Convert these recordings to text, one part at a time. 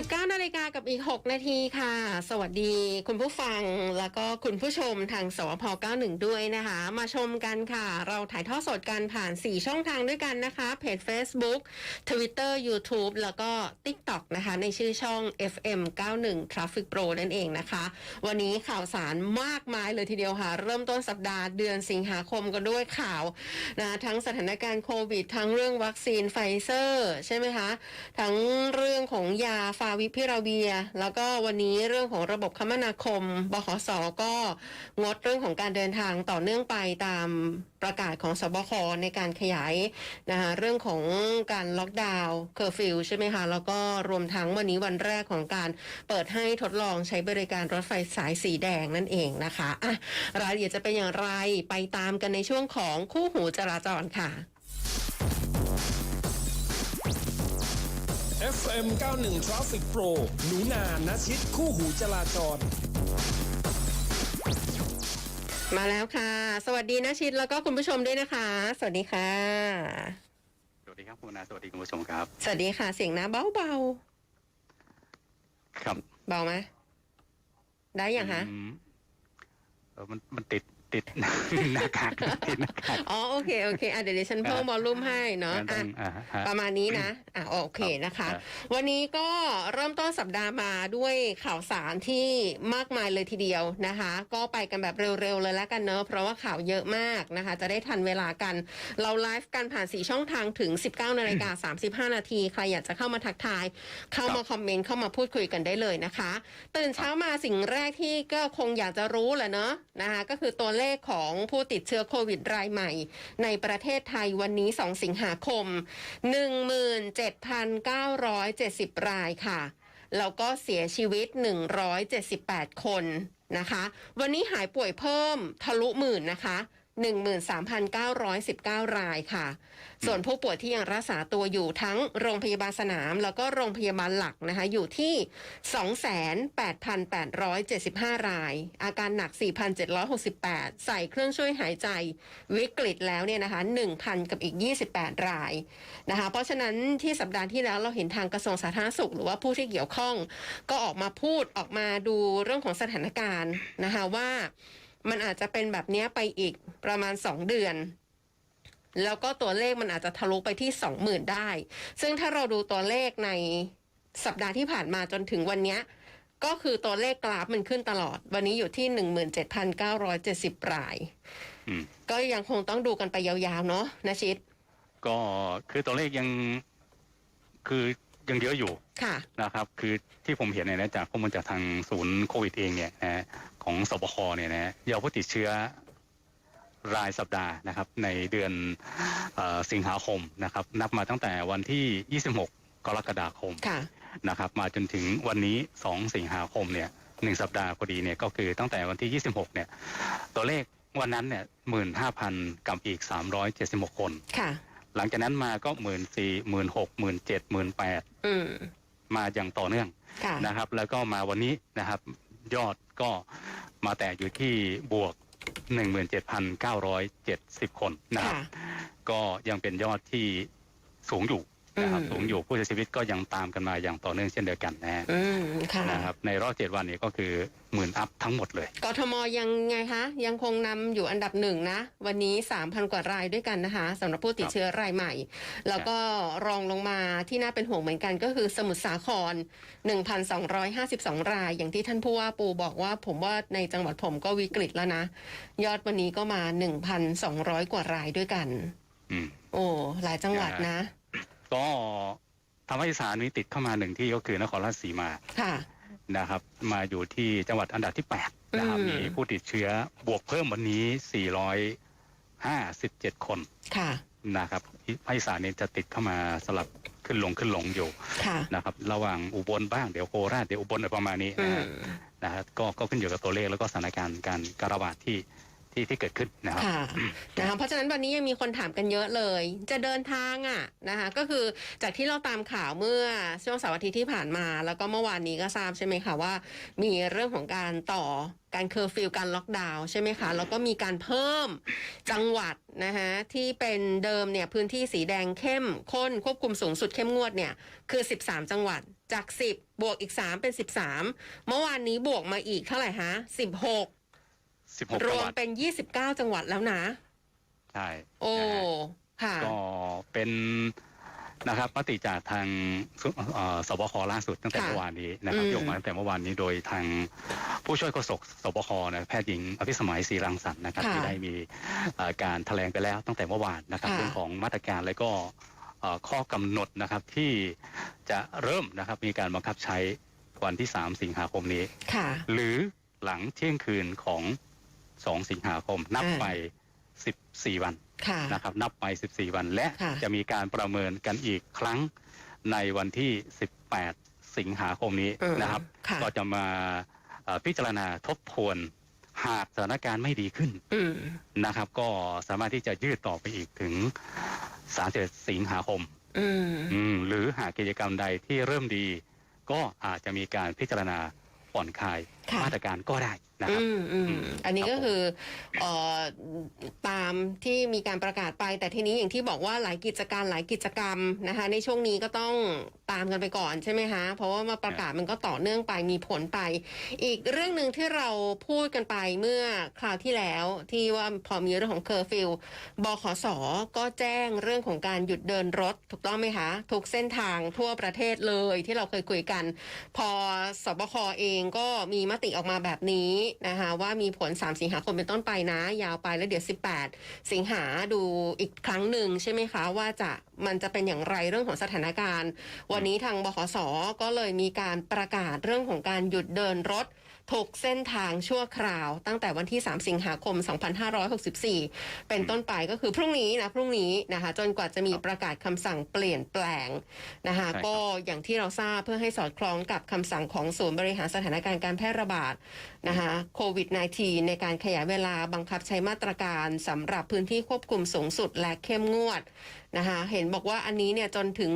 19นาฬิกากับอีก 6 นาทีค่ะ สวัสดีคุณผู้ฟังแล้วก็คุณผู้ชมทางสวพ91 ด้วยนะคะ มาชมกันค่ะ เราถ่ายทอดสดกันผ่าน 4 ช่องทางด้วยกันนะคะ เพจ Facebook Twitter YouTube แล้วก็ TikTok นะคะ ในชื่อช่อง FM 91 Traffic Pro นั่นเองนะคะ วันนี้ข่าวสารมากมายเลยทีเดียวค่ะ เริ่มต้นสัปดาห์เดือนสิงหาคมกันด้วยข่าวนะทั้งสถานการณ์โควิด ทั้งเรื่องวัคซีนไฟเซอร์ ใช่ไหมคะ ทั้งเรื่องของยาฟาวิพิราเวีย แล้วก็วันนี้เรื่องของระบบคมนาคม บขสก็งดเรื่องของการเดินทางต่อเนื่องไปตามประกาศของสบคในการขยายนะคะเรื่องของการล็อกดาวน์เคอร์ฟิวใช่ไหมคะ แล้วก็รวมทั้งวันนี้วันแรกของการเปิดให้ทดลองใช้บริการรถไฟสายสีแดงนั่นเองนะคะอะรายละเอียดจะเป็นอย่างไรไปตามกันในช่วงของคู่หูจราจรค่ะ FM 91 Traffic Pro หนูนานาชิดคู่หูจราจร มาแล้วค่ะ สวัสดีนะชิดแล้วก็คุณผู้ชมด้วยนะคะ สวัสดีค่ะ สวัสดีครับคุณนาสวัสดีคุณผู้ชมครับ สวัสดีค่ะ เสียงนะเบาเบาครับๆเบาไหมได้ยังคะอืมเออมันมันติด ติดหน้ากากติดหน้ากากอ๋อโอเคโอเคอะเดี๋ยวดิฉันเพิ่มวอลลุ่มให้เนาะต้อะองอ่าฮะประมาณนี้นะอะโอเคนะคะครับวันนี้ก็เริ่มต้นสัปดาห์มาด้วยข่าวสารที่มากมายเลยทีเดียวนะคะ ก็ไปกันแบบเร็วๆเลยแล้วกันเนอะเพราะว่าข่าวเยอะมากนะคะ จะได้ทันเวลากัน เราไลฟ์กันผ่าน4ช่องทางถึง 19นาฬิกา35 นาทีใครอยากจะเข้ามาทักทาย เข้ามาคอมเมนต์เข้ามาพูดคุยกันได้เลยนะคะ ตื่นเช้ามาสิ่งแรกที่ก็คงอยากจะรู้แหละเนอะนะคะก็คือตัวเลเลขของผู้ติดเชื้อโควิดรายใหม่ ในประเทศไทยวันนี้ 2 สิงหาคม 17,970 รายค่ะ แล้วก็เสียชีวิต 178 คนนะคะ วันนี้หายป่วยเพิ่มทะลุหมื่นนะคะ 13,919 รายค่ะ ส่วนผู้ป่วยที่ยังรักษาตัวอยู่ทั้งโรงพยาบาลสนาม แล้วก็โรงพยาบาลหลักนะคะ อยู่ที่ 28,875 ราย อาการหนัก 4,768 ใส่เครื่องช่วยหายใจวิกฤตแล้วเนี่ยนะคะ 1,000 กับอีก 28 รายนะคะ เพราะฉะนั้นที่สัปดาห์ที่แล้วเราเห็นทางกระทรวงสาธารณสุข หรือว่าผู้ที่เกี่ยวข้อง ก็ออกมาพูดออกมาดูเรื่องของสถานการณ์นะคะว่า มันอาจจะเป็นแบบเนี้ยไปอีกประมาณสองเดือน แล้วก็ตัวเลขมันอาจจะทะลุไปที่สองหมื่นได้ ซึ่งถ้าเราดูตัวเลขในสัปดาห์ที่ผ่านมาจนถึงวันเนี้ยก็คือตัวเลขกราฟมันขึ้นตลอด วันนี้อยู่ที่หนึ่งหมื่นเจ็ดพันเก้าร้อยเจ็ดสิบรายอืมก็ยังคงต้องดูกันไปยาวๆ เนาะนะชิด ก็คือตัวเลขยังคือยังเยอะอยู่ ค่ะ นะครับ คือที่ผมเห็นเนี่ยนะจากข้อมูลจากทางศูนย์โควิดเองเนี่ยนะ ของสบคเนี่ยนะยอดผู้ติดเชื้อรายสัปดาห์นะครับ ในเดือนเออสิงหาคมนะครับ นับมาตั้งแต่วันที่ 26 กรกฎาคมค่ะนะครับ มาจนถึงวันนี้ 2 สิงหาคมเนี่ยหนึ่งสัปดาห์พอดีเนี่ยก็คือตั้งแต่วันที่ 26 เนี่ย ตัวเลขวันนั้นเนี่ยหมื่นห้าพันกับอีก 376 คนค่ะหลังจากนั้นมาก็หมื่นสี่หมื่นหกหมื่นเจ็ดหมื่นแปดอืมมาอย่างต่อเนื่องค่ะนะครับ แล้วก็มาวันนี้นะครับ ยอดก็มาแตะอยู่ที่บวก 17,970 คนนะครับค่ะก็ยังเป็นยอดที่สูงอยู่ นะครับอืมสูงอยู่ผู้เสียชีวิตก็ยังตามกันมาอย่างต่อเนื่องเช่นเดียวกันนะฮะอืมค่ะนะครับในรอบเจ็ดวันนี้ก็คือหมื่นอัพทั้งหมดเลย กทมยังไงคะยังคงนำอยู่อันดับหนึ่งนะ วันนี้ 3,000 กว่ารายด้วยกันนะคะสำหรับผู้ติดเชื้อรายใหม่ แล้วก็รองลงมาที่น่าเป็นห่วงเหมือนกันก็คือสมุทรสาคร 1,252 ราย อย่างที่ท่านผู้ว่าปูบอกว่าผมว่าในจังหวัดผมก็วิกฤตแล้วนะ ยอดวันนี้ก็มา 1,200 กว่ารายด้วยกันอืมโอ้หลายจังหวัดนะ ก็ทำให้อีสานนี้ติดเข้ามาหนึ่งที่ก็คือนครราชสีมาค่ะ นะครับ มาอยู่ที่จังหวัดอันดับที่8นะครับอืม มีผู้ติดเชื้อบวกเพิ่มวันนี้ 457 คนค่ะ นะครับภาคอีสานนี้จะติดเข้ามาสลับขึ้นลงขึ้นลงอยู่ค่ะนะครับ ระหว่างอุบลบ้างเดี๋ยวโคราชเดี๋ยวอุบลอะไรประมาณนี้อืนะมฮะ นะฮะก็ก็ขึ้นอยู่กับตัวเลขแล้วก็สถานการณ์การการระบาดที่ ที่ที่เกิดขึ้นนะครับค่ะนะคะเพราะฉะนั้นวันนี้ยังมีคนถามกันเยอะเลย จะเดินทางอะนะคะก็คือจากที่เราตามข่าวเมื่อช่วงเสาร์อาทิตย์ที่ผ่านมา แล้วก็เมื่อวานนี้ก็ทราบใช่ไหมคะว่า มีเรื่องของการต่อการเคอร์ฟิวการล็อกดาวน์ใช่ไหมคะ แล้วก็มีการเพิ่มจังหวัดนะคะที่เป็นเดิมเนี่ยพื้นที่สีแดงเข้มข้นควบคุมสูงสุดเข้มงวดเนี่ยคือ 13 จังหวัดจาก 10 บวกอีก 3 เป็น 13 เมื่อวานนี้บวกมาอีกเท่าไหร่ฮะ 16 16รจังวหมวัดเป็น29จังหวัดแล้วนะ ใช่โอ้นะฮะค่ะ ก็เป็นนะครับมติจากทางสุเอ่อสบคล่าสุดตั้งแต่ค่ะเมื่อวานนี้นะครับอืมที่ออกมาตั้งแต่เมื่อวานนี้โดยทางผู้ช่วยโฆษกสบคนะแพทย์หญิงอภิสมัยศรีรังสรรค์นะครับค่ะที่ได้มีเอ่อการแถลงไปแล้วตั้งแต่เมื่อวานนะครับค่ะ เรื่องของมาตรการและก็เอ่อข้อกำหนดนะครับที่จะเริ่มนะครับมีการบังคับใช้วันที่ 3 สิงหาคมนี้ ค่ะ หรือหลังเที่ยงคืนของ 2 สิงหาคม นับอ่าไป 14 วันค่ะนะครับ นับไป 14 วัน และค่ะจะมีการประเมินกันอีกครั้งในวันที่ 18 สิงหาคมนี้อืมนะครับค่ะก็จะมาเอ่อพิจารณาทบทวนหากสถานการณ์ไม่ดีขึ้นอืมนะครับ ก็สามารถที่จะยืดต่อไปอีกถึง 31 สิงหาคมอืมอืมหรือหากกิจกรรมใดที่เริ่มดี ก็อาจจะมีการพิจารณาผ่อนคลายค่ะ มาตรการก็ได้นะครับอืมอืมอืมอันนี้ครับก็คือเอ่อตามที่มีการประกาศไป แต่ทีนี้อย่างที่บอกว่าหลายกิจการหลายกิจกรรมนะคะ ในช่วงนี้ก็ต้องตามกันไปก่อนใช่ไหมคะเพราะว่ามาประกาศมันก็ต่อเนื่องไปมีผลไป อีกเรื่องหนึ่งที่เราพูดกันไปเมื่อคราวที่แล้วที่ว่าพอมีเรื่องของเคอร์ฟิวบขสก็แจ้งเรื่องของการหยุดเดินรถ ถูกต้องไหมคะ ทุกเส้นทางทั่วประเทศเลยที่เราเคยคุยกัน พอสบคเองก็มีมติออกมาแบบนี้นะคะว่ามีผล 3 สิงหาคมเป็นต้นไปนะ ยาวไปแล้วเดี๋ยว 18 สิงหาดูอีกครั้งหนึ่งใช่ไหมคะ ว่าจะมันจะเป็นอย่างไรเรื่องของสถานการณ์ วันนี้ทางบขสก็เลยมีการประกาศเรื่องของการหยุดเดินรถ ทุกเส้นทางชั่วคราว ตั้งแต่วันที่ 3 สิงหาคม 2564 เป็นต้นไปก็คือพรุ่งนี้นะพรุ่งนี้นะคะจนกว่าจะมีประกาศคำสั่งเปลี่ยนแปลงนะคะใช่ครับก็อย่างที่เราทราบเพื่อให้สอดคล้องกับคำสั่งของศูนย์บริหารสถานการณ์การแพร่ระบาดนะคะโควิด -19 ในการขยายเวลาบังคับใช้มาตรการสำหรับพื้นที่ควบคุมสูงสุดและเข้มงวดนะคะเห็นบอกว่าอันนี้เนี่ยจนถึง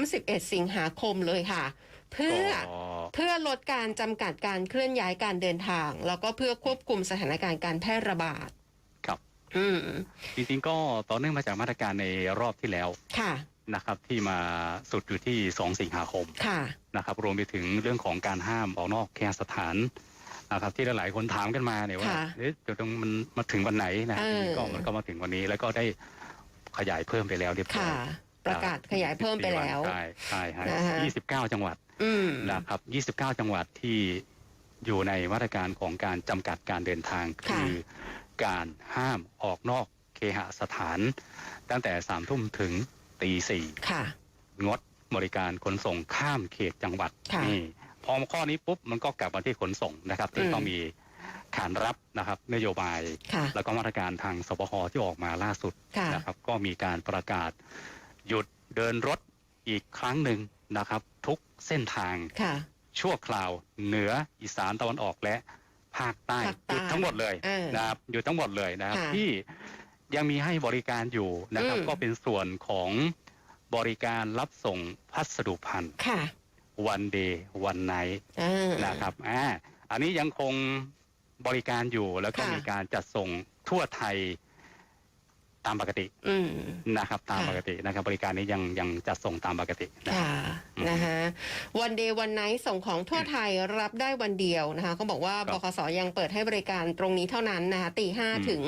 31 สิงหาคมเลยค่ะ เพื่อก็เพื่อลดการจำกัดการเคลื่อนย้ายการเดินทาง แล้วก็เพื่อควบคุมสถานการณ์การแพร่ระบาดครับอืมจริงๆก็ต่อเนื่องมาจากมาตรการในรอบที่แล้วค่ะนะครับที่มาสุดอยู่ที่ 2 สิงหาคมค่ะนะครับ รวมไปถึงเรื่องของการห้ามออกนอกเคหสถานนะครับที่หลายๆคนถามกันมาเนี่ยว่าค่ะเอ๊ะเดี๋ยวตรงมันมาถึงวันไหนนะเออทีนี้ก็มันก็มาถึงวันนี้แล้วก็ได้ขยายเพิ่มไปแล้วเรียบร้อค่ะย ประกาศขยายเพิ่มไปแล้วใช่ใช่ฮะนะคะ29จังหวัดอืมนะครับ29จังหวัดที่อยู่ในมาตรการของการจำกัดการเดินทางค่ะคือการห้ามออกนอกเคหสถาน ตั้งแต่สามทุ่มถึงตีสี่ค่ะงดบริการขนส่งข้ามเขตจังหวัดค่ะนี่พอข้อนี้ปุ๊บมันก็กลับมาที่ขนส่งนะครับที่อืมต้องมีขานรับนะครับนโยบายค่ะแล้วก็มาตรการทางสปคที่ออกมาล่าสุดค่ะนะครับ ก็มีการประกาศ หยุดเดินรถอีกครั้งหนึ่งนะครับ ทุกเส้นทางค่ะชั่วคราวเหนืออีสานตะวันออกและภาคใต้ภาคใต้หยุดทั้งหมดเลยเออนะครับหยุดทั้งหมดเลยนะครับค่ะที่ยังมีให้บริการอยู่นะครับอืมก็เป็นส่วนของบริการรับส่งพัสดุพันธ์ค่ะวันเดย์วันไนอ่านะครับอ่าอันนี้ยังคงบริการอยู่แล้วก็ค่ะมีการจัดส่งทั่วไทย ตามปกติอืม นะครับ ตามค่ะ ปกตินะครับ บริการนี้ยังยังจัดส่งตามปกตินะ ค่ะอืมนะคะวันเดย์วันไนท์ส่งของทั่วไทยรับได้วันเดียวนะคะเขาบอกว่าครับบคสยังเปิดให้บริการตรงนี้เท่านั้นนะคะตีห้าอืมถึง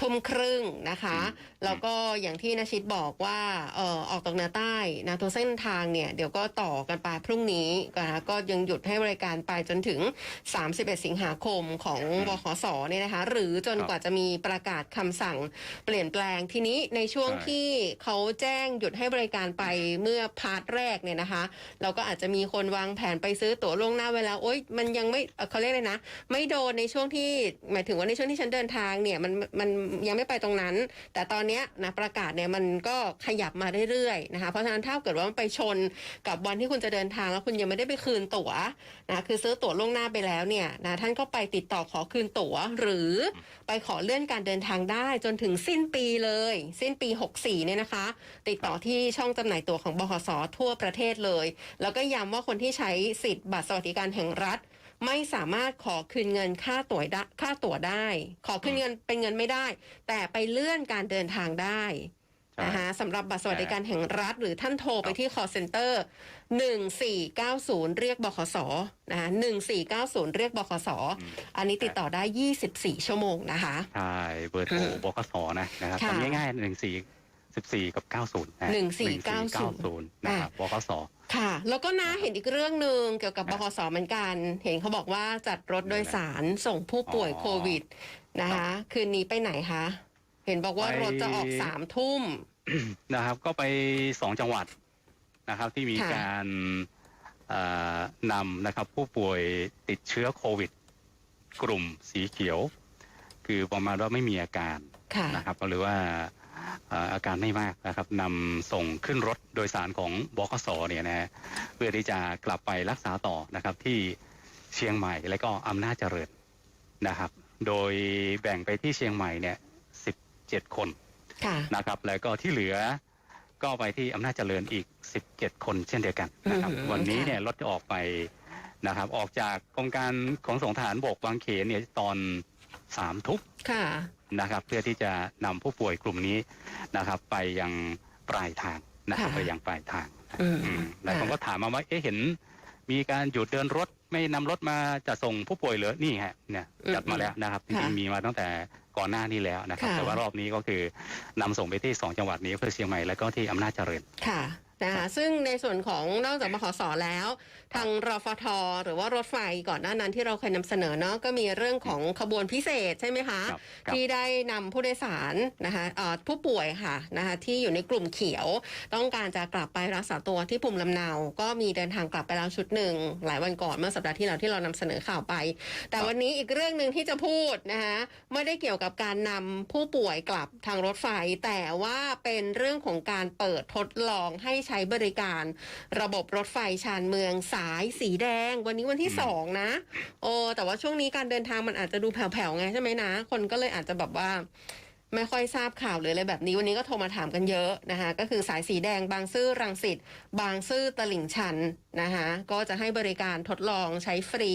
ทุ่มครึ่งนะคะ อืม แล้วก็อย่างที่นชิตบอกว่าเอ่อออกตกเหนือใต้นะตัวเส้นทางเนี่ยเดี๋ยวก็ต่อกันไปพรุ่งนี้นะคะก็ยังหยุดให้บริการไปจนถึง 31 สิงหาคมของอืมบขสเนี่ยนะคะ หรือจนครับกว่าจะมีประกาศคำสั่งเปลี่ยนแปลงทีนี้ในช่วงใช่ ที่เขาแจ้งหยุดให้บริการไปเมื่อพาร์ทแรกเนี่ยนะคะ เราก็อาจจะมีคนวางแผนไปซื้อตั๋วล่วงหน้าเวแลาโอ๊ยมันยังไม่เอ่อเขาเรียกเลยนะ ไม่โดนในช่วงที่หมายถึงว่าในช่วงที่ฉันเดินทางเนี่ยมันมันยังไม่ไปตรงนั้น แต่ตอนเนี้ยนะประกาศเนี่ยมันก็ขยับมาเรื่อยๆนะคะ เพราะฉะนั้นถ้าเกิดว่ามันไปชนกับวันที่คุณจะเดินทางแล้วคุณยังไม่ได้ไปคืนตั๋วนะคือซื้อตั๋วล่วงหน้าไปแล้วเนี่ยนะท่านก็ไปติดต่อขอคืนตั๋ว หรือไปขอเลื่อนการเดินทางได้จนถึงสิ้นปีเลยสิ้นปี 64 เนี่ยนะคะ ติดต่อที่ช่องจำหน่ายตั๋วของบขสทั่วประเทศเลย แล้วก็ย้ำว่าคนที่ใช้สิทธิ์บัตรสวัสดิการแห่งรัฐ ไม่สามารถขอคืนเงินค่าตั๋วได้ค่าตั๋วได้ ขอคืนเงินเป็นเงินไม่ได้ แต่ไปเลื่อนการเดินทางได้ นะคะสำหรับบัตรสวัสดิการแห่งรัฐ หรือท่านโทรไปที่ call center 1490 เรียกบขสนะคะ1490 เรียกบขสอันนี้ติดต่อได้ 24 ชั่วโมงนะคะ ใช่ เบอร์โทรอืมบกสนะนะครับค่ะทำง่ายๆหนึ่งสี่สิบสี่กับเก้าศูนย์1490 นะครับบกสค่ะ แล้วก็นะเห็นอีกเรื่องหนึ่งเกี่ยวกับบขสเหมือนกัน เห็นเขาบอกว่าจัดรถโดยสารส่งผู้ป่วยอ๋อโควิดนะคะ คืนนี้ไปไหนคะ เห็นบอกว่าไปรถจะออกสามทุ่มนะครับ ก็ไปสองจังหวัดนะครับ ที่มีค่ะการเอ่อนำนะครับ ผู้ป่วยติดเชื้อโควิด กลุ่มสีเขียว คือประมาณว่าไม่มีอาการค่ะนะครับ หรือว่าเอ่ออาการไม่มากนะครับนำส่งขึ้นรถโดยสารของบขสเนี่ยนะฮะเพื่อที่จะกลับไปรักษาต่อนะครับ ที่เชียงใหม่และก็อำนาจเจริญนะครับ โดยแบ่งไปที่เชียงใหม่เนี่ย 17คนค่ะ นะครับ แล้วก็ที่เหลือก็ไปที่อำนาจเจริญอีก 17 คนเช่นเดียวกันนะครับ อืม วันนี้ค่ะเนี่ยรถจะออกไปนะครับ ออกจากกองการขนส่งทหารบกบางเขนเนี่ยตอนสามทุ่ม ค่ะ นะครับเพื่อที่จะนำผู้ป่วยกลุ่มนี้นะครับ ไปยังปลายทางนะครับค่ะ ไปยังปลายทางอืมอืมหลายคนก็ถามมาว่าเอ๊ะเห็น มีการหยุดเดินรถ ไม่นำรถมาจะส่งผู้ป่วยเหรอนี่ฮะเนี่ยอืมจัดมาแล้วนะครับจค่ะริงๆมีมาตั้งแต่ก่อนหน้านี้แล้วนะครับ ค่ะ แต่ว่ารอบนี้ก็คือนำส่งไปที่สองจังหวัดนี้คือเชียงใหม่แล้วก็ที่อำนาจเจริญ ค่ะ นะคะซึ่งในส่วนของนอกจากบขสแล้ว ทางรฟท หรือว่ารถไฟก่อนหน้านั้นที่เราเคยนำเสนอเนาะก็มีเรื่องของขบวนพิเศษใช่ไหมคะครับครับที่ได้นำผู้โดยสารนะคะเอ่อผู้ป่วยค่ะนะคะที่อยู่ในกลุ่มเขียว ต้องการจะกลับไปรักษาตัวที่ภูมิลำเนา ก็มีเดินทางกลับไปแล้วชุดหนึ่ง หลายวันก่อนเมื่อสัปดาห์ที่แล้วที่เรานำเสนอข่าวไป แต่วันนี้อีกเรื่องหนึ่งที่จะพูดนะคะไม่ได้เกี่ยวกับการนำผู้ป่วยกลับทางรถไฟ แต่ว่าเป็นเรื่องของการเปิดทดลองให้ใช้บริการระบบรถไฟชานเมืองสายสีแดง วันนี้วันที่อืมสองนะ โอ้แต่ว่าช่วงนี้การเดินทางมันอาจจะดูแผ่วๆไงใช่ไหมนะ คนก็เลยอาจจะแบบว่า ไม่ค่อยทราบข่าวหรืออะไรแบบนี้วันนี้ก็โทรมาถามกันเยอะนะคะก็คือสายสีแดงบางซื่อรังสิตบางซื่อตลิ่งชันนะคะก็จะให้บริการทดลองใช้ฟรี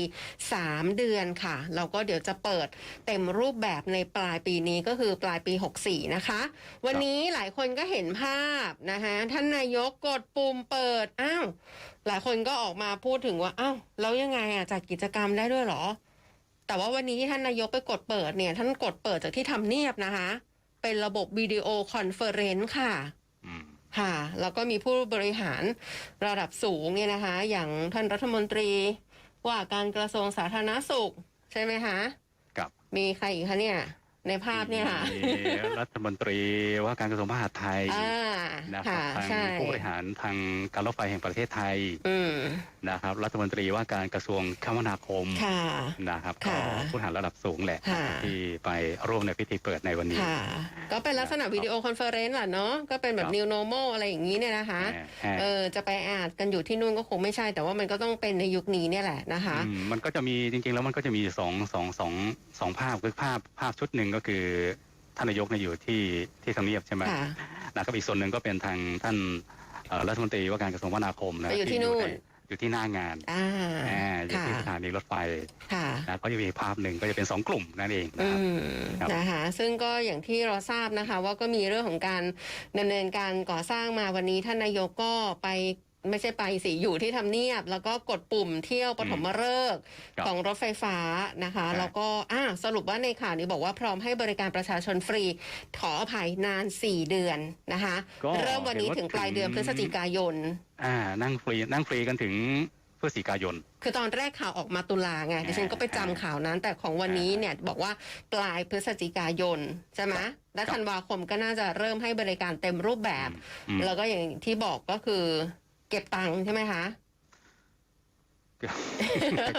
3 เดือนค่ะ แล้วก็เดี๋ยวจะเปิดเต็มรูปแบบในปลายปีนี้ก็คือปลายปี 64 นะคะ วันนี้หลายคนก็เห็นภาพนะคะท่านนายกกดปุ่มเปิดอ้าวหลายคนก็ออกมาพูดถึงว่าอ้าวแล้วยังไงอะจัดกิจกรรมได้ด้วยเหรอ แต่ว่าวันนี้ที่ท่านนายกไปกดเปิดเนี่ย ท่านกดเปิดจากที่ทำเนียบนะคะ เป็นระบบวิดีโอคอนเฟอเรนซ์ค่ะอืมค่ะ แล้วก็มีผู้บริหารระดับสูงเนี่ยนะคะ อย่างท่านรัฐมนตรี ว่าการกระทรวงสาธารณสุข ใช่ไหมคะกับ มีใครอีกคะเนี่ย ในภาพเนี่ยค่ะมีรัฐมนตรีว่าการกระทรวงมหาดไทยอ่านะครับค่ะทางใช่ผู้บริหารทางการรถไฟแห่งประเทศไทยอืมนะครับ รัฐมนตรีว่าการกระทรวงคมนาคมค่ะนะครับค่ะก็ผู้บริหารระดับสูงแหละค่ะที่ไปร่วมในพิธีเปิดในวันนี้ค่ะก็เป็นลักษณะวิดีโอคอนเฟอเรนซ์แหละเนาะก็เป็นแบบครับ new normal อะไรอย่างนี้เนี่ยนะคะแหม่แหม่เออจะไปอาดกันอยู่ที่นู่นก็คงไม่ใช่ แต่ว่ามันก็ต้องเป็นในยุคนี้เนี่ยแหละนะคะอืมมันก็จะมีจริงๆแล้วมันก็จะมีสองสองสองสองภาพคือภาพภาพชุดหนึ่งก็คือท่านนายกเนี่ยอยู่ที่ที่ทำเนียบใช่ไหมค่ะ นะครับอีกส่วนหนึ่งก็เป็นทางท่านเอ่อรัฐมนตรีว่าการกระทรวงคมนาคมนะไปอยู่ที่นู่นอยู่ที่หน้างานอ่าอ่าอยู่ค่ะที่สถานีรถไฟค่ะ นะก็จะมีภาพหนึ่งก็จะเป็นสองกลุ่มนั่นเองนะอืครับ มครับ นะคะ ซึ่งก็อย่างที่เราทราบนะคะ ว่าก็มีเรื่องของการดำเนินการก่อสร้างมาวันนี้ท่านนายกก็ไป ไม่ใช่ไปสิอยู่ที่ทำเนียบ แล้วก็กดปุ่มเที่ยวปฐมฤกษ์ครับของรถไฟฟ้านะคะครับแล้วก็อ่าสรุปว่าในข่าวนี้บอกว่าพร้อมให้บริการประชาชนฟรี ขออภัยนาน 4 เดือนนะคะ ก็เริ่มวันนี้ถึงปลายเดือนพฤศจิกายน อ่า นั่งฟรีนั่งฟรีกันถึงพฤศจิกายน คือตอนแรกข่าวออกมาตุลาไงดิฉันก็ไปจำข่าวนั้น แต่ของวันนี้เนี่ยบอกว่าปลายพฤศจิกายนใช่ไหมและธันวาคมก็น่าจะเริ่มให้บริการเต็มรูปแบบ อืม แล้วก็อย่างที่บอกก็คือ เก็บตังค์ใช่ไหมคะ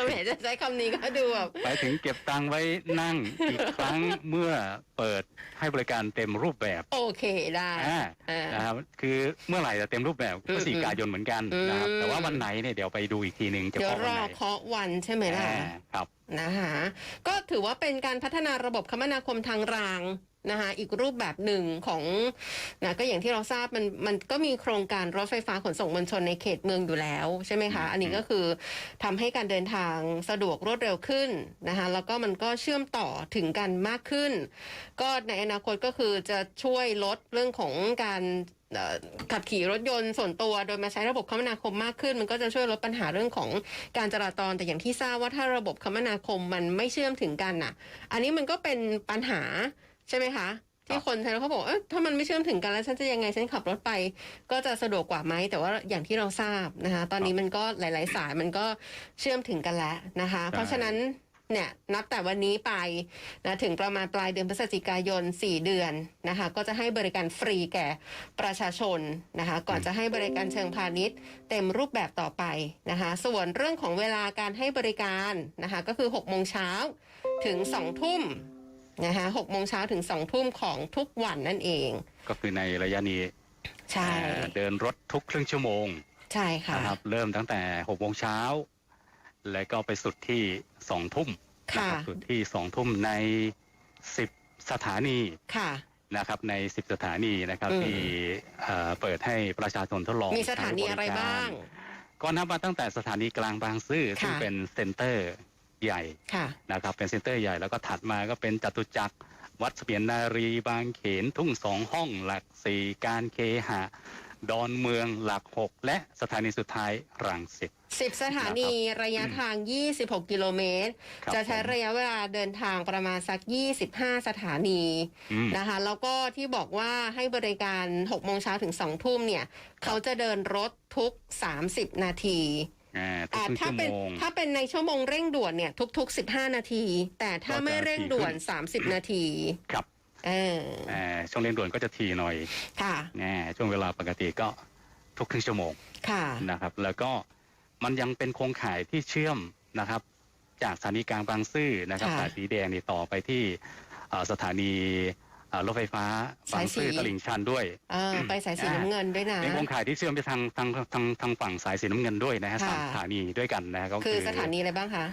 แหมจะใช้คำนี้ก็ดูแบบไปถึงเก็บตังค์ไว้นั่งอีกครั้งเมื่อเปิดให้บริการเต็มรูปแบบ โอเคได้อ่าเออนะครับคือเมื่อไหร่จะเต็มรูปแบบอืมพฤศจิกายนเหมือนกันนะครับอืมแต่ว่าวันไหนเนี่ยเดี๋ยวไปดูอีกทีหนึ่งจะเดี๋ยวพาะรวันอไหนเคาะวันใช่ไหมล่ะอ่าครับนะคะก็ถือว่าเป็นการพัฒนาระบบคมนาคมทางราง นะคะอีกรูปแบบหนึ่งของนะก็อย่างที่เราทราบมันมันก็มีโครงการรถไฟฟ้าขนส่งมวลชนในเขตเมืองอยู่แล้วใช่ไหมคะอันนี้ก็คือทำให้การเดินทางสะดวกรวดเร็วขึ้นนะคะแล้วก็มันก็เชื่อมต่อถึงกันมากขึ้น ก็ในอนาคตก็คือจะช่วยลดเรื่องของการเอ่อขับขี่รถยนต์ส่วนตัวโดยมาใช้ระบบคมนาคมมากขึ้น มันก็จะช่วยลดปัญหาเรื่องของการจราจรแต่อย่างที่ทราบว่าถ้าระบบคมนาคมมันไม่เชื่อมถึงกันน่ะ อันนี้มันก็เป็นปัญหา ใช่ไหมคะ ที่คนใช้แล้วเขาบอกเออถ้ามันไม่เชื่อมถึงกันแล้วฉันจะยังไงฉันขับรถไป ก็จะสะดวกกว่าไหมแต่ว่าอย่างที่เราทราบนะคะ ตอนนี้มันก็หลาย ๆ สายมันก็เชื่อมถึงกันแล้วนะคะ เพราะฉะนั้นเนี่ยนับแต่วันนี้ไปนะถึงประมาณปลายเดือนพฤศจิกายน 4 เดือนนะคะ ก็จะให้บริการฟรีแก่ประชาชนนะคะ ก่อนจะให้บริการเชิงพาณิชย์ เต็มรูปแบบต่อไปนะคะ ส่วนเรื่องของเวลาการให้บริการนะคะ ก็คือ6โมงเช้าถึง2ทุ่ม นะคะ6โมงเช้าถึง2ทุ่มของทุกวันนั่นเอง ก็คือในระยะนี้ใช่เอ่อเดินรถทุกครึ่งชั่วโมงใช่ค่ะ นะครับเริ่มตั้งแต่หกโมงเช้า แล้วก็ไปสุดที่สองทุ่มนะค่ะ ครับสุดที่สองทุ่มในสิบสถานีค่ะ นะครับในสิบสถานีนะครับอืม ที่เอ่อเปิดให้ประชาชนทดลองมีสถานีอะไรใช้กบ้าง ก็นับมาตั้งแต่สถานีกลางบางซื่อค่ะซึ่งเป็นเซ็นเตอร์ ใหญ่ค่ะนะครับเป็นเซ็นเตอร์ใหญ่แล้วก็ถัดมาก็เป็นจตุจักร วัดเสมียนนารีบางเขนทุ่งสองห้องหลักสี่การเคหะ ดอนเมืองหลักหกและสถานีสุดท้ายรังสิต10สถานีระยะทาง 26 กิโลเมตรครับจะใช้ผมระยะเวลาเดินทางประมาณสัก 25 สถานีอืมนะคะ แล้วก็ที่บอกว่าให้บริการ 6 โมงเช้าถึง 2 ทุ่มเนี่ย เขาจะเดินรถทุก 30 นาที อ่าทุกอ่าครึ่งถ้าชั่วเป็นโมงถ้าเป็นในชั่วโมงเร่งด่วนเนี่ย ทุก ๆ 15 นาที แต่ถ้าก็จะไม่เร่งด่วนถี่ขึ้น30 นาทีครับเอออ่าช่วงเร่งด่วนก็จะทีหน่อยค่ะแน่ช่วงเวลาปกติก็ทุกครึ่งชั่วโมงค่ะนะครับ แล้วก็มันยังเป็นโครงข่ายที่เชื่อมนะครับ จากสถานีกลางบางซื่อนะครับค่ะสายสีแดงนี่ต่อไปที่เอ่อสถานีเอ่อรถไฟฟ้าบางซื่อสายสี ตลิ่งชันด้วย เออไปสายสีน้ำเงินด้วยนะเป็นโครงข่ายที่เชื่อมไปทางทางทางทางฝั่งสายสีน้ำเงินด้วยนะฮะค่ะ สามสถานีด้วยกันนะฮะก็คือสถานีอะไรบ้างคะ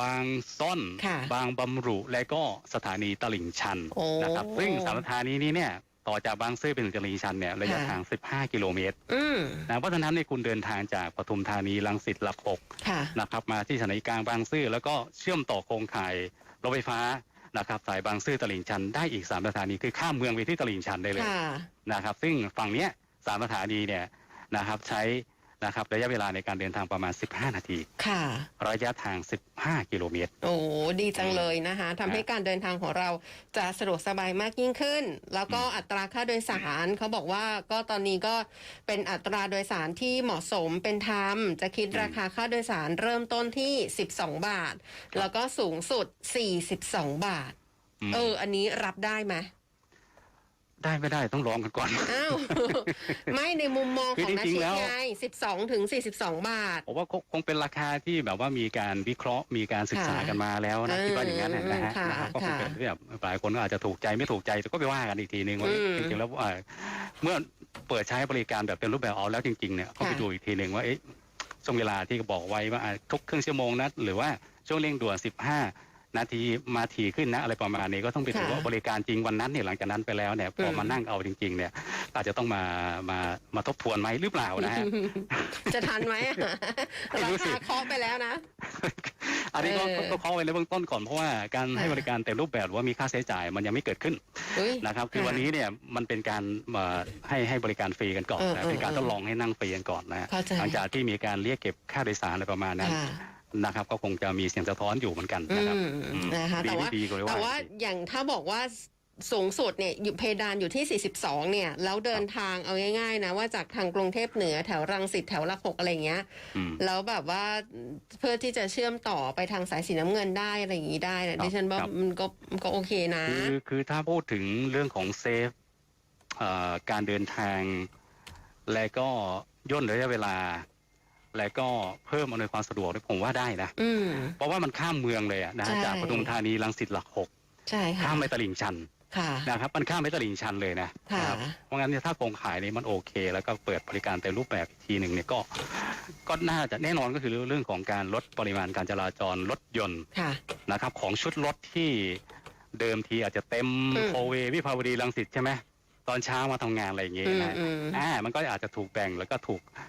บางซ่อน ค่ะบางบำรุและก็สถานีตลิ่งชันโอ้นะครับซึ่งสามสถานีนี้เนี่ยต่อจากบางซื่อเป็นถึงตลิ่งชันเนี่ยระยะค่ะ ทาง 15 กิโลเมตรอืมนะเพราะฉะนั้นในยคุณเดินทางจากปทุมธานีลังสิตหลักหกค่ะ นะครับมาที่สถานีกลางบางซื่อแล้วก็เชื่อมต่อโครงข่ายรถไฟฟ้า นะครับสายบางซื่อตลิ่งชันได้อีก3สถานีคือข้ามเมืองไปที่ตลิ่งชันได้เลยค่ะนะครับ ซึ่งฝั่งเนี้ยสามสถานีเนี่ยนะครับ ใช้ นะครับระยะเวลาในการเดินทางประมาณ 15 นาที ค่ะ ระยะทาง 15 กิโลเมตร โอ้ดีจังเลยนะคะทำให้การเดินทางของเราจะสะดวกสบายมากยิ่งขึ้น แล้วก็อัตราค่าโดยสารเขาบอกว่าก็ตอนนี้ก็เป็นอัตราโดยสารที่เหมาะสมเป็นธรรม จะคิดราคาค่าโดยสารเริ่มต้นที่ 12 บาท แล้วก็สูงสุด 42 บาทอืมเออ อันนี้รับได้ไหม ได้ไม่ได้ต้องร้องกันก่อน อ้าว ไม่ในมุมมองคือของนาจริชิงๆตแล้ว ไง12ถึง42บาท ผมว่าคงคงเป็นราคาที่แบบว่ามีการวิเคราะห์มีการศึกษาค่ะกันมาแล้วนะเออคิดว่าอย่างนั้นนะฮะค่ะนะครับก็คงค่ะเป็นแบบหลายคนก็อาจจะถูกใจไม่ถูกใจแต่ก็ไปว่ากันอีกทีนึงว่าอืมจริงๆแล้วเอ่อเมื่อเปิดใช้บริการแบบเป็นรูปแบบเอาแล้วจริงๆเนี่ยก็ไปค่ะ ดูอีกทีหนึ่งว่าเอ๊ะช่วงเวลาที่บอกไว้ว่าอะทุกครึ่งชั่วโมงนะหรือว่าช่วงเร่งด่วน 15 นาทีมาทีขึ้นนะอะไรประมาณนี้ก็ต้องไปดูค่ะว่าบริการจริงวันนั้นเนี่ยหลังจากนั้นไปแล้วเนี่ยพอมาอืมนั่งเอาจริง ๆ เนี่ย อาจจะต้องมามามาทบทวนไหมหรือเปล่านะฮะจะทันไหมอะไม่รารู้สิคาเคาะไปแล้วนะอันนี้ก็เออก็ก็เข้าไว้ในเบื้องต้นก่อนเพราะว่าการให้ค่ะบริการเต็มรูปแบบหรือว่ามีค่าใช้จ่ายมันยังไม่เกิดขึ้นอุ๊ยนะครับคือค่ะวันนี้เนี่ยมันเป็นการเอ่อให้ให้บริการฟรีกันก่อนเออนะเออเป็นการทดลองให้นั่งฟรีกันก่อนนะฮะเข้าใจหลังจากที่มีการเรียกเก็บค่าโดยสารอะไรประมาณนั้นค่ะ นะครับก็คงจะมีเสียงสะท้อนอยู่เหมือนกันอืนะครับมอืมนะคะดีแต่ไม่ว่าดีก็เลยแต่ว่าว่าอย่างถ้าบอกว่าสูงสุดเนี่ยอยู่เพดานอยู่ที่ 42 เนี่ย แล้วเดินทางเอาง่ายๆนะว่าจากทางกรุงเทพเหนือแถวรังสิตแถวละหกอะไรเงี้ยอืมแล้วแบบว่าเพื่อที่จะเชื่อมต่อไปทางสายสีน้ำเงินได้อะไรอย่างนี้ได้นะครับดิฉันว่าครับมันก็มันก็โอเคนะ คือคือถ้าพูดถึงเรื่องของเซฟเอ่อการเดินทาง และก็ย่นระยะเวลา และก็เพิ่มอำนวยความสะดวกเนี่ยผมว่าได้นะ อืม เพราะว่ามันข้ามเมืองเลยอะนะใช่ จากปทุมธานีรังสิตหลักหกใช่ค่ะข้ามไปตลิ่งชันค่ะ นะครับมันข้ามไปตลิ่งชันเลยนะค่ะ นะครับเพราะงั้นเนี่ยถ้าโครงข่ายนี้มันโอเค แล้วก็เปิดบริการเต็มรูปแบบอีกทีหนึ่งเนี่ยก็ก็น่าจะแน่นอนก็คือเรื่องของการลดปริมาณการจราจรรถยนต์ ค่ะ นะครับของชุดรถที่เดิมทีอาจจะเต็มอืม โคเววิภาวดีรังสิตใช่ไหมตอนเช้ามาทำงานอะไรอย่างเงี้ยอืมนะอืม อ่ามันก็อาจจะถูกแบ่งแล้วก็ถูกอ่า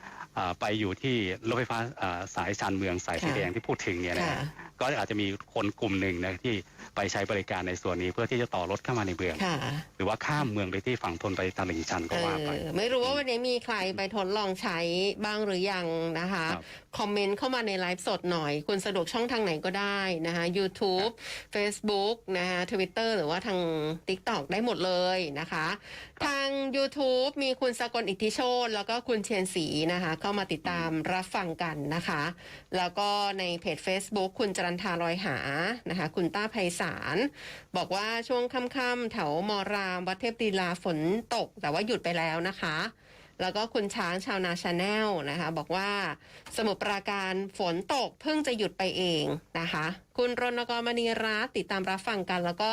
ไปอยู่ที่รถไฟฟ้าอ่าสายชานเมืองสายสีค่ะแดงที่พูดถึงเนี่ยนะค่ะฮะก็อาจจะมีคนกลุ่มหนึ่งนะที่ไปใช้บริการในส่วนนี้เพื่อที่จะต่อรถเข้ามาในเมืองค่ะหรือว่าข้ามเมืองไปที่ฝั่งทนไปตลิ่งชันก็เอว่าไปอไม่รู้ว่าวันนี้มีใครไปทดลองใช้บ้างหรือยังนะคะ คอมเมนต์เข้ามาในไลฟ์สดหน่อย คุณสะดวกช่องทางไหนก็ได้นะคะ YouTube Facebook นะคะ Twitter หรือว่าทาง TikTok ได้หมดเลยนะคะ ทาง YouTube มีคุณสกลอิทธิโชตแล้วก็คุณเชียนศรีนะคะ เข้ามาติดตามรับฟังกันนะคะ แล้วก็ในเพจ Facebook คุณจรันทารอยหานะคะ คุณต้าไพศาลบอกว่าช่วงค่ำๆแถวมอรามวัดเทพดีลาฝนตก แต่ว่าหยุดไปแล้วนะคะ แล้วก็คุณช้างชาวนาชาแนลนะคะ บอกว่าสมุทรปราการฝนตกเพิ่งจะหยุดไปเองนะคะ คุณรณกรมณีรัตน์ติดตามรับฟังกัน แล้วก็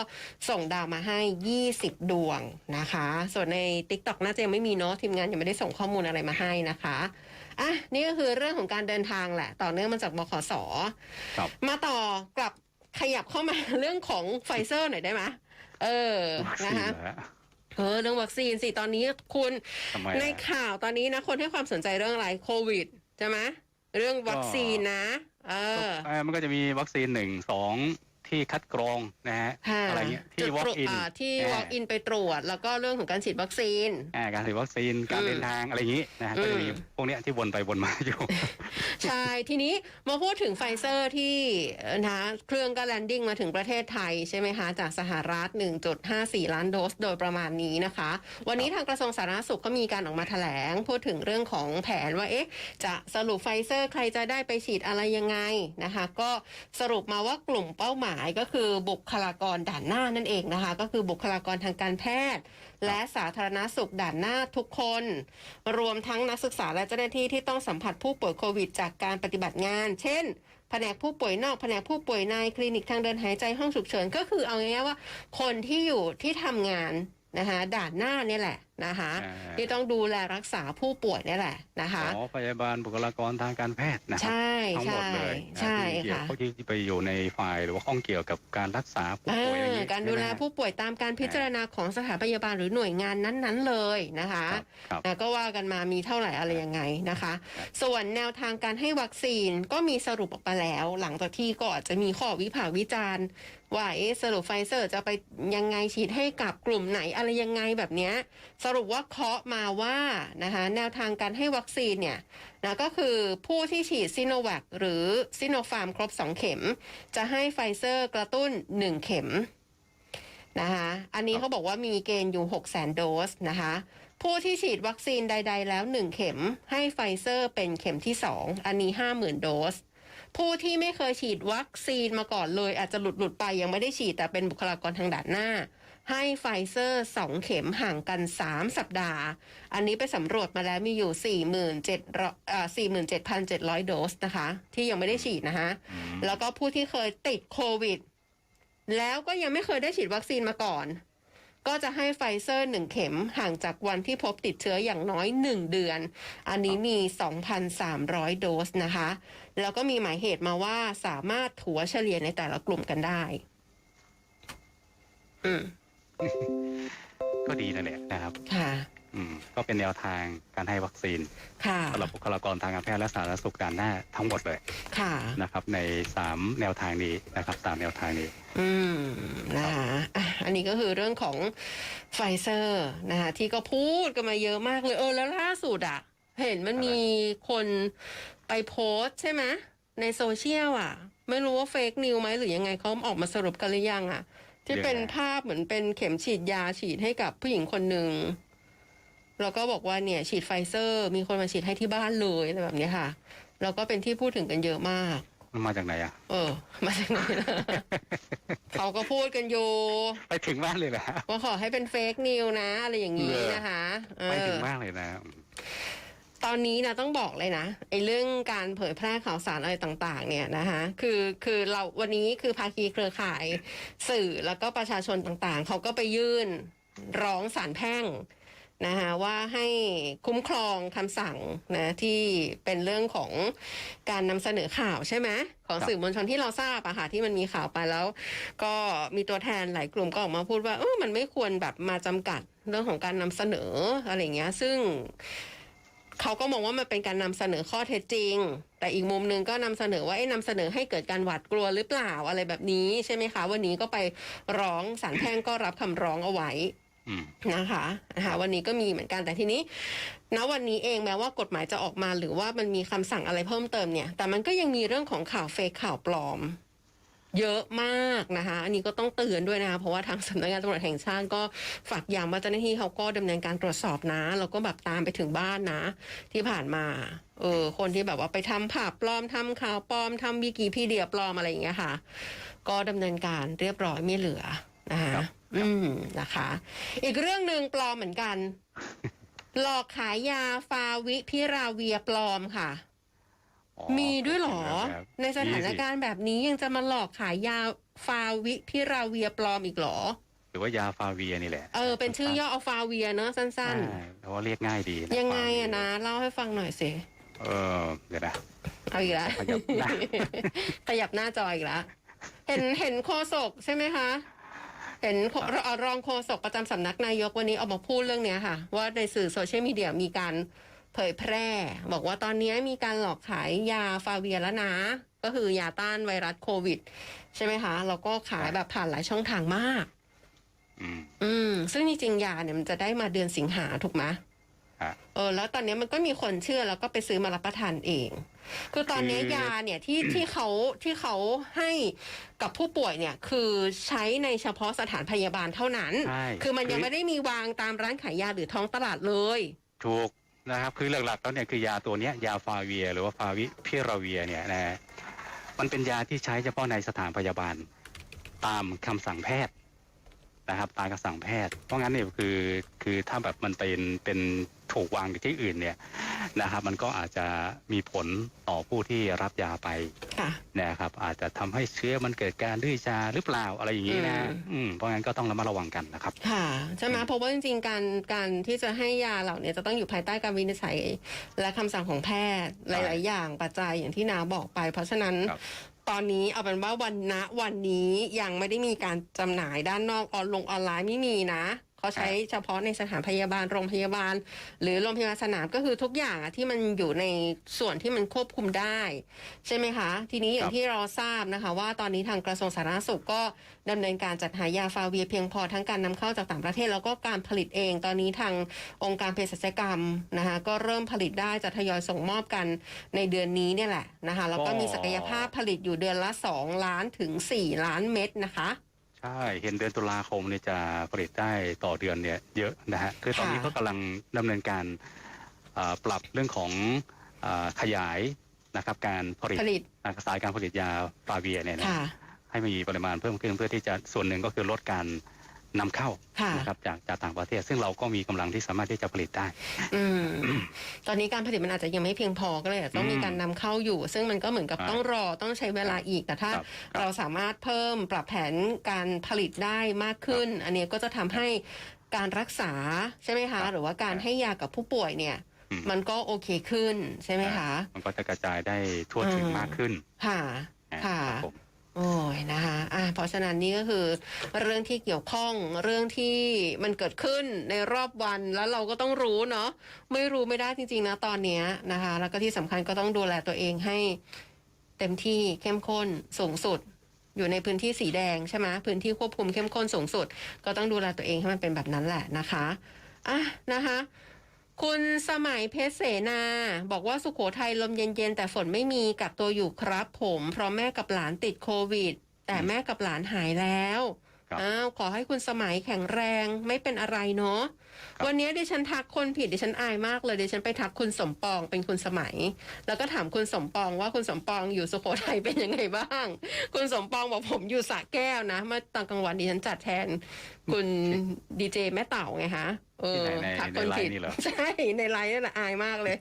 ส่งดาวมาให้ 20 ดวงนะคะ ส่วนใน t ิ k t o k น่าจะยังไม่มีเนาะทีมงานยังไม่ได้ส่งข้อมูลอะไรมาให้นะคะอะนี่ก็คือเรื่องของการเดินทางแหละ ต่อเนื่องมาจากบขสครับมาต่อกลับขยับเข้ามาเรื่องของไฟเซอร์หน่อยได้ไหมเออวัคซีนะนคะ เหรอฮะเออเรื่องวัคซีนสิตอนนี้คุณทำไมในอะข่าวตอนนี้นะคนให้ความสนใจเรื่องอะไรโควิดใช่ไหมเรื่องวัคซีนนะ เออ เอ่อมันก็จะมีวัคซีนหนึ่งสอง ที่คัดกรองนะฮะค่ะอะไรเงี้ยที่จุด walk ตรวจ in อ่าที่อ่า walk in ไปตรวจ แล้วก็เรื่องของการฉีดวัคซีนอ่าการฉีดวัคซีนการอืมเดินทางอะไรอย่างนี้นะฮะก็จะมีอืมพวกเนี้ยที่วนไปวนมาอยู่ ใช่ ทีนี้มาพูดถึงไฟเซอร์ที่เอ่อนะเครื่องก็แลนดิ้งมาถึงประเทศไทยใช่ไหมคะจากสหรัฐ 1.54 ล้านโดสโดยประมาณนี้นะคะ วันนี้ทางกระทรวงสาธารณสุขก็มีการออกมาแถลง พูดถึงเรื่องของแผนว่าเอ๊ะจะสรุปไฟเซอร์ใครจะได้ไปฉีดอะไรยังไงนะคะ ก็สรุปมาว่ากลุ่มเป้าหมายก็คือบุคลากรด่านหน้านั่นเองนะคะ ก็คือบุคลากรทางการแพทย์ และสาธารณสุขด่านหน้าทุกคน รวมทั้งนักศึกษาและเจ้าหน้าที่ที่ต้องสัมผัสผู้ป่วยโควิด จากการปฏิบัติงาน เช่นแผนกผู้ป่วยนอกแผนกผู้ป่วยในคลินิกทางเดินหายใจห้องฉุกเฉินก็คือเอาง่ายๆว่า คนที่อยู่ที่ทำงานนะคะด่านหน้าเนี่ยแหละนะคะอ่าที่ต้องดูแลรักษาผู้ป่วยเนี่ยแหละนะคะหมอพยาบาลบุคลากรทางการแพทย์นะครัใช่ทั้งหมดใช่เลยนะใช่ที่เกี่ยวค่ะเขาที่ไปอยู่ในฝ่ายหรือว่าข้องเกี่ยวกับการรักษาผู้เอป่วยอะไรอย่างอนี้การดูแลใช่ไหมฮะผู้ป่วยตามการพิจารณาของสถานพยาบาลหรือหน่วยงานนั้นๆเลยนะคะครับครับอะก็ว่ากันมามีเท่าไหร่อะไรยังไงนะคะ ส่วนแนวทางการให้วัคซีนก็มีสรุปออกมาแล้ว หลังจากที่ก็อาจจะมีข้อวิพากษ์วิจารณ์ว่าเอ๊ะสรุปไฟเซอร์จะไปยังไงฉีดให้กับกลุ่มไหนอะไรยังไงแบบเนี้ยสรุปว่าเคาะมาว่านะคะแนวทางการให้วัคซีนเนี่ยนะก็คือผู้ที่ฉีดซิโนแวคหรือซิโนฟาร์มครบ 2 เข็ม จะให้ไฟเซอร์กระตุ้น 1 เข็มนะคะอันนี้เขาบอกว่ามีเกณฑ์อยู่ 6 0 0 0 0โดสนะคะผู้ที่ฉีดวัคซีนใด ๆ แล้ว 1 เข็ม ให้ไฟเซอร์เป็นเข็มที่ 2 อันนี้ 50,000 โดส ผู้ที่ไม่เคยฉีดวัคซีนมาก่อนเลย อาจจะหลุดหลุดๆไปยังไม่ได้ฉีดแต่เป็นบุคลากรทางด่านหน้า ให้ไฟเซอร์ 2 เข็มห่างกัน 3 สัปดาห์ อันนี้ไปสำรวจมาแล้วมีอยู่ 47,000อ่า47,700 โดสนะคะ ที่ยังไม่ได้ฉีดนะคะอืมแล้วก็ผู้ที่เคยติดโควิด แล้วก็ยังไม่เคยได้ฉีดวัคซีนมาก่อน ก็จะให้ไฟเซอร์หนึ่งเข็มห่างจากวันที่พบติดเชื้ออย่างน้อย 1 เดือน อันนี้มี 2,300 โดสนะคะ แล้วก็มีหมายเหตุมาว่าสามารถถัวเฉลี่ยในแต่ละกลุ่มกันได้ อืม ก็ดีนั่นแหละนะครับค่ะ อืมก็เป็นแนวทางการให้วัคซีนค่ะ สำหรับบุคลากรทางการแพทย์และสาธารณสุขด่านหน้าทั้งหมดเลยค่ะ นะครับ ในสามแนวทางนี้นะครับสามแนวทางนี้ อืมนะคะอะอันนี้ก็คือเรื่องของไฟเซอร์นะคะที่ก็พูดกันมาเยอะมากเลยเออแล้วล่าสุดอะเห็นมันมีคนไปโพสต์ใช่ไหมในโซเชียลอะไม่รู้ว่าเฟกนิวไหมหรือยังไงเขาออกมาสรุปกันหรือยังอะ ที่เป็นยังไงภาพเหมือนเป็นเข็มฉีดยาฉีดให้กับผู้หญิงคนหนึ่งแล้วก็บอกว่าเนี่ยฉีดไฟเซอร์ มีคนมาฉีดให้ที่บ้านเลยอะไรแบบเนี้ยค่ะ แล้วก็เป็นที่พูดถึงกันเยอะมาก มันมาจากไหนอะ เออ มาจากไหนล่ะเขาก็พูดกันอยู่ไปถึงบ้านเลยเหรอว่าขอให้เป็นเฟกนิวนะ อะไรอย่างนี้เหรอนะคะเอไปอถึงบ้านเลยนะ ตอนนี้นะต้องบอกเลยนะไอ้เรื่องการเผยแพร่ข่าวสารอะไรต่างๆ เนี่ยนะคะคือคือเราวันนี้คือภาคีเครือข่ายสื่อแล้วก็ประชาชนต่างๆ เขาก็ไปยื่นร้องศาลแพ่งนะคะว่าให้คุ้มครองคำสั่งนะที่เป็นเรื่องของการนำเสนอข่าวใช่ไหมของสื่อมวลชนที่เราทราบอะค่ะที่มันมีข่าวไปแล้ว ก็มีตัวแทนหลายกลุ่มก็ออกมาพูดว่าเออมันไม่ควรแบบมาจำกัดเรื่องของการนำเสนออะไรอย่างเงี้ยซึ่ง เขาก็มองว่ามันเป็นการนำเสนอข้อเท็จจริง แต่อีกมุมหนึงก็นำเสนอว่าไอ้นำเสนอให้เกิดการหวาดกลัวหรือเปล่าอะไรแบบนี้ใช่ไหมคะ วันนี้ก็ไปร้องศาลแพ่งก็รับคำร้องเอาไว้อืมนะคะนะคะวันนี้ก็มีเหมือนกันแต่ทีนี้ณวันนี้เองแม้ว่ากฎหมายจะออกมาหรือว่ามันมีคำสั่งอะไรเพิ่มเติมเนี่ย แต่มันก็ยังมีเรื่องของข่าวเฟกข่าวปลอม เยอะมากนะคะ อันนี้ก็ต้องเตือนด้วยนะคะ เพราะว่าทางสำนักงานตำรวจแห่งชาติก็ฝากย้ำว่าเจ้าหน้าที่เขาก็ดำเนินการตรวจสอบนะ แล้วก็แบบตามไปถึงบ้านนะ ที่ผ่านมา เออ คนที่แบบว่าไปทำภาพปลอมทำข่าวปลอมทำวิกิพีเดียปลอมอะไรอย่างเงี้ยค่ะ ก็ดำเนินการเรียบร้อยไม่เหลือนะคะครับอืมนะคะ อีกเรื่องหนึ่งปลอมเหมือนกัน หลอกขายยาฟาวิพิราเวียปลอมค่ะอ๋อ มีด้วยเหรอ ครับในสถานการณ์แบบนี้ยังจะมาหลอกขายยาฟาวิพิราเวียปลอมอีกเหรอ หรือว่ายาฟาเวียนี่แหละเออ เป็นชื่อย่อเอาฟาเวียเนอะสั้น ใช่เพราะว่าเรียกง่ายดีๆยังไงฟาเวีอะนะ เล่าให้ฟังหน่อยสิ เออเดี๋ยวนะ เอาอีกแล้ว ขยับหน้า ขยับหน้าจออีกแล้ว เห็นเห็นโคศกใช่ไหมคะ เห็นโคเอ่อรองโฆษกประจำสำนักนายกวันนี้ออกมาพูดเรื่องเนี้ยค่ะ ว่าในสื่อโซเชียลมีเดียมีการ เผยแพร่ บอกว่าตอนนี้มีการหลอกขายยาฟาเวียแล้วนะ ก็คือยาต้านไวรัสโควิด ใช่ไหมคะ แล้วก็ขายแบบผ่านหลายช่องทางมาก อืมอืมซึ่งจริงๆยาเนี่ยมันจะได้มาเดือนสิงหาถูกไหมฮะเออแล้วตอนนี้มันก็มีคนเชื่อแล้วก็ไปซื้อมารับประทานเอง คือตอนนี้คือยาเนี่ยที่ที่เขาที่เขาให้กับผู้ป่วยเนี่ยคือใช้ในเฉพาะสถานพยาบาลเท่านั้นใช่คือมันยังไม่ได้มีวางตามร้านขายยาหรือท้องตลาดเลย ถูก นะครับคือหลักๆแล้วเนี่ยคือยาตัวนี้ยาฟาเวีย หรือว่าฟาวิพิราเวียเนี่ยนะฮะมันเป็นยาที่ใช้เฉพาะในสถานพยาบาลตามคำสั่งแพทย์ นะครับตามคำสั่งแพทย์ เพราะงั้นเนี่ยคือคือถ้าแบบมันเป็นเป็นถูกวางอยู่ที่อื่นเนี่ยนะครับมันก็อาจจะมีผลต่อผู้ที่รับยาไปค่ะนะครับ อาจจะทำให้เชื้อมันเกิดการดื้อชาหรือเปล่าอะไรอย่างนี้นะอืมอืมเพราะงั้นก็ต้องระมัดระวังกันนะครับ ค่ะใช่ไหมเพราะว่าจริงๆการการที่จะให้ยาเหล่านี้จะต้องอยู่ภายใต้การวินิจฉัย และคำสั่งของแพทย์หใช่ลาย ๆ อย่างปัจจัยอย่างที่นาบอกไป เพราะฉะนั้นครับ ตอนนี้เอาเป็นว่าวันณวันนี้ยังไม่ได้มีการจำหน่ายด้านนอกออนลงออนไลน์ไม่มีนะ เขาใช้เฉพาะในสถานพยาบาลโรงพยาบาล หรือโรงพยาบาลสนามก็คือทุกอย่างอะที่มันอยู่ในส่วนที่มันควบคุมได้ ใช่ไหมคะ ทีนี้อย่าคงรับที่เราทราบนะคะ ว่าตอนนี้ทางกระทรวงสาธารณสุขก็ดำเนินการจัดหายาฟาเวียเพียงพอทั้งการนำเข้าจากต่างประเทศ แล้วก็การผลิตเอง ตอนนี้ทางองค์การเภสัชกรรมนะคะก็เริ่มผลิตได้จะทยอยส่งมอบกันในเดือนนี้เนี่ยแหละนะคะแล้วก็มีศักยภาพผลิตอยู่เดือนละ 2 ล้านถึง 4 ล้านเม็ดนะคะ ใช่เห็นเดือนตุลาคมเนี่ยจะผลิตได้ต่อเดือนเนี่ยเยอะนะฮะคือตอนนี้ค่ะก็กำลังดำเนินการเอ่อปรับเรื่องของเออขยายนะครับการผลิตผลิตอ่าสายการผลิตยาฟาเวียเนี่ยนะค่ะให้มีปริมาณเพิ่มขึ้นเพื่อที่จะส่วนหนึ่งก็คือลดการ นำเข้าค่ะนะครับจากจากต่างประเทศ ซึ่งเราก็มีกำลังที่สามารถที่จะผลิตได้ อืมตอนนี้การผลิตมันอาจจะยังไม่เพียงพอก็เลยอาจจะต้องมีอืมการนำเข้าอยู่ ซึ่งมันก็เหมือนกับใช่ต้องรอต้องใช้เวลาอีกแต่ถ้าครับครับเราสามารถเพิ่มปรับแผนการผลิตได้มากขึ้น อันนี้ก็จะทำให้การรักษาใช่ไหมคะครับหรือว่าการให้ยากับผู้ป่วยเนี่ยอืมมันก็โอเคขึ้นใช่ไหมคะ มันก็จะกระจายได้ทั่วถึงอืมมากขึ้น ค่ะนะค่ะรับผม โอ้ยนะคะอะเพราะฉะนั้นนี่ก็คือเรื่องที่เกี่ยวข้องเรื่องที่มันเกิดขึ้นในรอบวันแล้วเราก็ต้องรู้เนาะไม่รู้ไม่ได้จริง ๆ นะตอนเนี้ยนะคะ แล้วก็ที่สำคัญก็ต้องดูแลตัวเองให้เต็มที่เข้มข้นสูงสุด อยู่ในพื้นที่สีแดงใช่ไหมพื้นที่ควบคุมเข้มข้นสูงสุด ก็ต้องดูแลตัวเองให้มันเป็นแบบนั้นแหละนะคะอะนะคะ คุณสมัยเพชรเสนา บอกว่าสุขโขทัยลมเย็นๆ แต่ฝนไม่มีกักตัวอยู่ครับผม เพราะแม่กับหลานติดโควิด แต่แม่กับหลานหายแล้ว อ้าวขอให้คุณสมัยแข็งแรงไม่เป็นอะไรเนาะครับวันนี้ดิฉันทักคนผิดดิฉันอายมากเลยดิฉันไปทักคุณสมปองเป็นคุณสมัย แล้วก็ถามคุณสมปองว่าคุณสมปองอยู่สุโขทัยเป็นยังไงบ้าง คุณสมปองบอกผมอยู่สระแก้วนะเมื่อตอนกลางวันดิฉันจัดแทนคุณดีเจแม่เต่าไงฮะเออที่ไหนในทักในคนไลผิดน์นี่เหรอใช่ในไลน์นั่นแหละอายมากเลย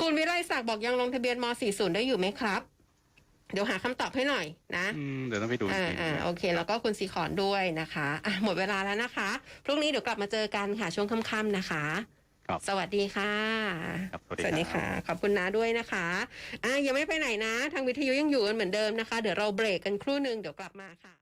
คุณวิไลศักดิ์บอกยังลงทะเบียนม .40 ได้อยู่ไหมครับ เดี๋ยวหาคำตอบให้หน่อยนะอืมเดี๋ยวต้องไปดูอีกอ่าทีอ่าโอเค แล้วก็คุณสีขอนด้วยนะคะอะหมดเวลาแล้วนะคะ พรุ่งนี้เดี๋ยวกลับมาเจอกันค่ะช่วงค่ำๆนะคะ ครับ สวัสดีค่ะ ครับสวัสดีสวัสดีครัค่ะบขอบคุณน้าด้วยนะคะอะยังไม่ไปไหนนะ ทางวิทยุยังอยู่กันเหมือนเดิมนะคะ เดี๋ยวเราเบรกกันครู่หนึ่งเดี๋ยวกลับมาค่ะ